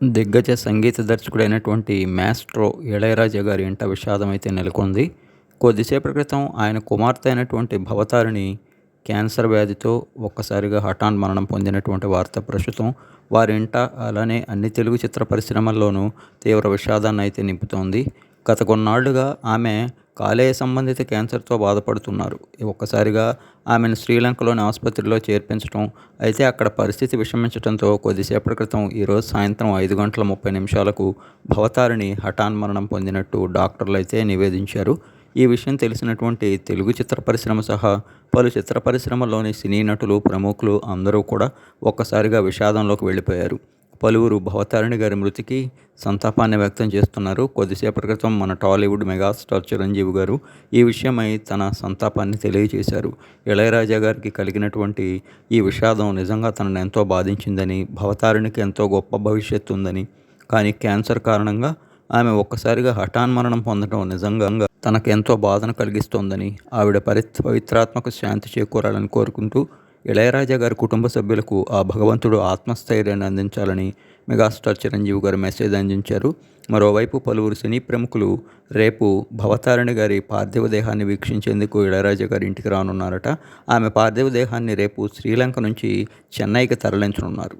దిగ్గజ సంగీత దర్శకుడైనటువంటి మాస్ట్రో ఇళయరాజా గారి ఇంట విషాదం అయితే నెలకొంది. కొద్దిసేపటి క్రితం ఆయన కుమార్తె అయినటువంటి భవతారిణి క్యాన్సర్ వ్యాధితో ఒక్కసారిగా హఠాన్ మరణం పొందినటువంటి వార్త ప్రస్తుతం వారి ఇంట అలానే అన్ని తెలుగు చిత్ర పరిశ్రమల్లోనూ తీవ్ర విషాదాన్ని అయితే నింపుతోంది. గత కొన్నాళ్ళుగా ఆమె కాలేయ సంబంధిత క్యాన్సర్తో బాధపడుతున్నారు. ఒక్కసారిగా ఆమెను శ్రీలంకలోని ఆసుపత్రిలో చేర్పించడం అయితే అక్కడ పరిస్థితి విషమించడంతో కొద్దిసేపటి క్రితం ఈరోజు సాయంత్రం ఐదు గంటల ముప్పై నిమిషాలకు భవతారిణి హఠాన్మరణం పొందినట్టు డాక్టర్లు అయితే నివేదించారు. ఈ విషయం తెలిసినటువంటి తెలుగు చిత్ర పరిశ్రమ సహా పలు చిత్ర పరిశ్రమలోని సినీ నటులు ప్రముఖులు అందరూ కూడా ఒక్కసారిగా విషాదంలోకి వెళ్ళిపోయారు. పలువురు భవతారిణి గారి మృతికి సంతాపాన్ని వ్యక్తం చేస్తున్నారు. కొద్దిసేపటి క్రితం మన టాలీవుడ్ మెగాస్టార్ చిరంజీవి గారు ఈ విషయమై తన సంతాపాన్ని తెలియజేశారు. ఇళయరాజా గారికి కలిగినటువంటి ఈ విషాదం నిజంగా తనను ఎంతో బాధించిందని భవతారిణికి ఎంతో గొప్ప భవిష్యత్తు ఉందని కానీ క్యాన్సర్ కారణంగా ఆమె ఒక్కసారిగా హఠాన్ మరణం పొందడం నిజంగా తనకు ఎంతో బాధను కలిగిస్తోందని ఆవిడ పరి పవిత్రాత్మక శాంతి చేకూరాలని కోరుకుంటూ ఇళయరాజా గారి కుటుంబ సభ్యులకు ఆ భగవంతుడు ఆత్మస్థైర్యాన్ని అందించాలని మెగాస్టార్ చిరంజీవి గారు మెసేజ్ అందించారు. మరోవైపు పలువురు సినీ ప్రముఖులు రేపు భవతారిణి గారి పార్థివ దేహాన్ని వీక్షించేందుకు ఇళయరాజా గారి ఇంటికి రానున్నారట. ఆమె పార్థివ దేహాన్ని రేపు శ్రీలంక నుంచి చెన్నైకి తరలించనున్నారు.